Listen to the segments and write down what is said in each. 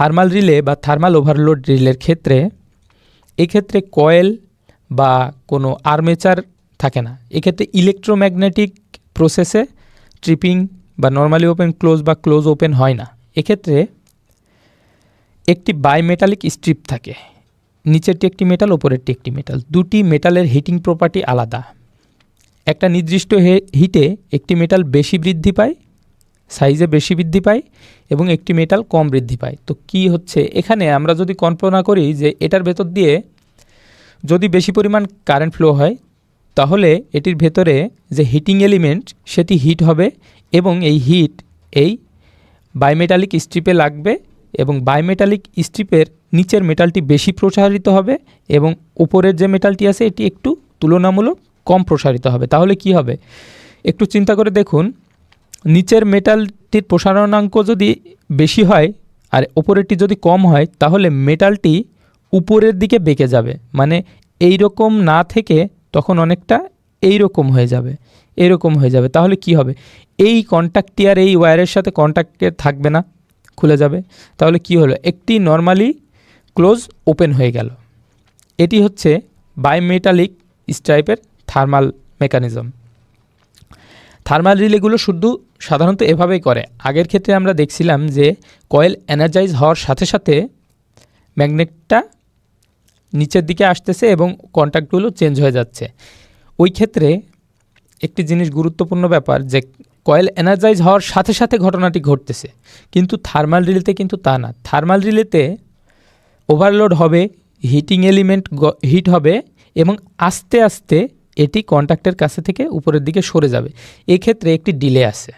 Thermal relay বা thermal overload রিলের ক্ষেত্রে এক্ষেত্রে কয়েল বা কোনো আর্মেচার থাকে না। এক্ষেত্রে ইলেকট্রোম্যাগনেটিক প্রসেসে ট্রিপিং বা নর্মালি ওপেন, ক্লোজ বা ক্লোজ ওপেন হয় না। এক্ষেত্রে একটি বাইমেটালিক স্ট্রিপ থাকে। নিচেরটি একটি মেটাল, ওপরেরটি একটি মেটাল। দুটি মেটালের হিটিং প্রপার্টি আলাদা। একটা নির্দিষ্ট হিটে একটি মেটাল বেশি বৃদ্ধি পায়, সাইজে বেশি বৃদ্ধি পায় এবং একটি মেটাল কম বৃদ্ধি পায়। তো কি হচ্ছে? এখানে আমরা যদি কল্পনা করি যে এটার ভেতর দিয়ে যদি বেশি পরিমাণ কারেন্ট ফ্লো হয়, তাহলে এটির ভেতরে যে হিটিং এলিমেন্ট সেটি হিট হবে এবং এই হিট এই বাইমেটালিক স্ট্রিপে লাগবে এবং বাইমেটালিক স্ট্রিপের নিচের মেটালটি বেশি প্রসারিত হবে এবং উপরের যে মেটালটি আছে, এটি একটু তুলনামূলক কম প্রসারিত হবে। তাহলে কি হবে? একটু চিন্তা করে দেখুন। নিচের মেটালটির প্রসারণাঙ্ক যদি বেশি হয় আর ওপরেরটি যদি কম হয়, তাহলে মেটালটি উপরের দিকে বেঁকে যাবে। মানে এই রকম না থেকে তখন অনেকটা এই রকম হয়ে যাবে, এরকম হয়ে যাবে। তাহলে কি হবে? এই কন্ট্যাক্টটি আর এই ওয়্যারের সাথে কন্ট্যাক্টে থাকবে না, খুলে যাবে। তাহলে কি হলো? একটি নর্মালি ক্লোজ ওপেন হয়ে গেল। এটি হচ্ছে বাইমেটালিক স্ট্রাইপের থার্মাল মেকানিজম থার্মাল রিলেগুলো শুধু সাধারণত এভাবেই করে। আগের ক্ষেত্রে আমরা দেখছিলাম যে কয়েল এনার্জাইজ হওয়ার সাথে সাথে ম্যাগনেটটা নিচের দিকে আসতেছে এবং কন্ট্যাক্টগুলো চেঞ্জ হয়ে যাচ্ছে। ওই ক্ষেত্রে একটি জিনিস গুরুত্বপূর্ণ ব্যাপার যে কয়েল এনার্জাইজ হওয়ার সাথে সাথে ঘটনাটি ঘটতেছে। কিন্তু থার্মাল রিলেতে কিন্তু তা না। থার্মাল রিলেতে ওভারলোড হবে, হিটিং এলিমেন্ট হিট হবে এবং আস্তে আস্তে এটি কন্ট্যাক্টের কাছে থেকে উপরের দিকে সরে যাবে। এক্ষেত্রে একটি ডিলে আছে।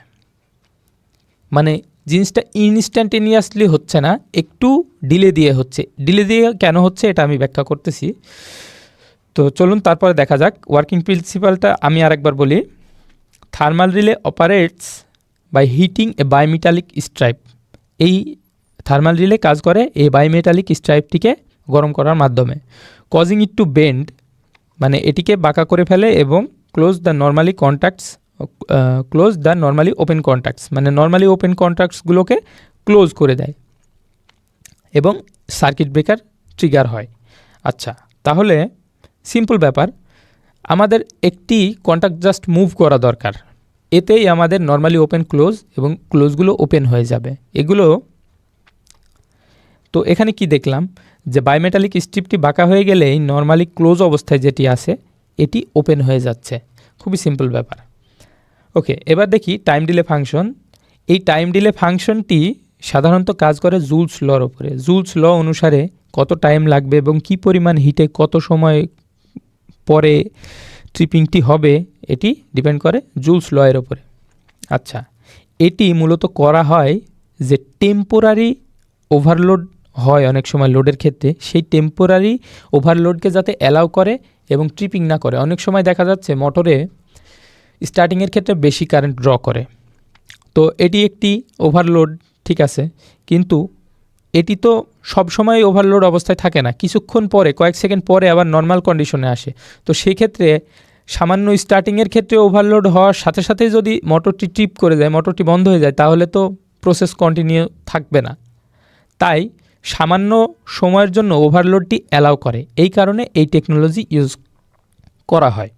মানে জিনিসটা ইনস্ট্যান্টেনিয়াসলি হচ্ছে না, একটু ডিলে দিয়ে হচ্ছে। ডিলে দিয়ে কেন হচ্ছে এটা আমি ব্যাখ্যা করতেছি। তো চলুন তারপরে দেখা যাক। ওয়ার্কিং প্রিন্সিপালটা আমি আরেকবার বলি। Thermal relay operates by heating a biometallic stripe. এই থার্মাল রিলে কাজ করে এই বায়োমেটালিক স্ট্রাইপটিকে গরম করার মাধ্যমে। কজিং ইট টু বেন্ড মানে এটিকে বাঁকা করে ফেলে এবং close the normally contacts close the normally open contacts মানে নর্মালি ওপেন কন্ট্যাক্টসগুলোকে ক্লোজ করে দেয় এবং সার্কিট ব্রেকার ট্রিগার হয়। আচ্ছা তাহলে সিম্পল ব্যাপার। আমাদের একটি কন্ট্যাক্ট জাস্ট মুভ করা দরকার। এতেই আমাদের নর্মালি ওপেন ক্লোজ এবং ক্লোজগুলো ওপেন হয়ে যাবে। এগুলো, তো এখানে কি দেখলাম? যে বায়োমেটালিক স্ট্রিপটি বাঁকা হয়ে গেলেই নর্মালি ক্লোজ অবস্থায় যেটি আছে, এটি ওপেন হয়ে যাচ্ছে। খুবই সিম্পল ব্যাপার। ওকে এবার দেখি টাইম ডিলে ফাংশন এই টাইম ডিলে ফাংশনটি সাধারণত কাজ করে জুলস লর ওপরে জুলস ল অনুসারে কত টাইম লাগবে এবং কি পরিমাণ হিটে কত সময় পরে ট্রিপিংটি হবে, এটি ডিপেন্ড করে জুলস ল এর ওপরে আচ্ছা এটি মূলত করা হয় যে টেম্পোরারি ওভারলোড হয় অনেক সময় লোডের ক্ষেত্রে, সেই টেম্পোরারি ওভারলোডকে যাতে অ্যালাউ করে এবং ট্রিপিং না করে। অনেক সময় দেখা যাচ্ছে মোটরে স্টার্টিংয়ের ক্ষেত্রে বেশি কারেন্ট ড্র করে। তো এটি একটি ওভারলোড ঠিক আছে? কিন্তু এটি তো সব সময় ওভারলোড অবস্থায় থাকে না। কিছুক্ষণ পরে, কয়েক সেকেন্ড পরে আবার নর্মাল কন্ডিশনে আসে। তো সেই ক্ষেত্রে সামান্য স্টার্টিংয়ের ক্ষেত্রে ওভারলোড হওয়ার সাথে সাথেই যদি মোটরটি ট্রিপ করে যায় মোটরটি বন্ধ হয়ে যায়, তাহলে তো প্রসেস কন্টিনিউ থাকবে না। তাই সামান্য সময়ের জন্য ওভারলোডটি অ্যালাউ করে। এই কারণে এই টেকনোলজি ইউজ করা হয়।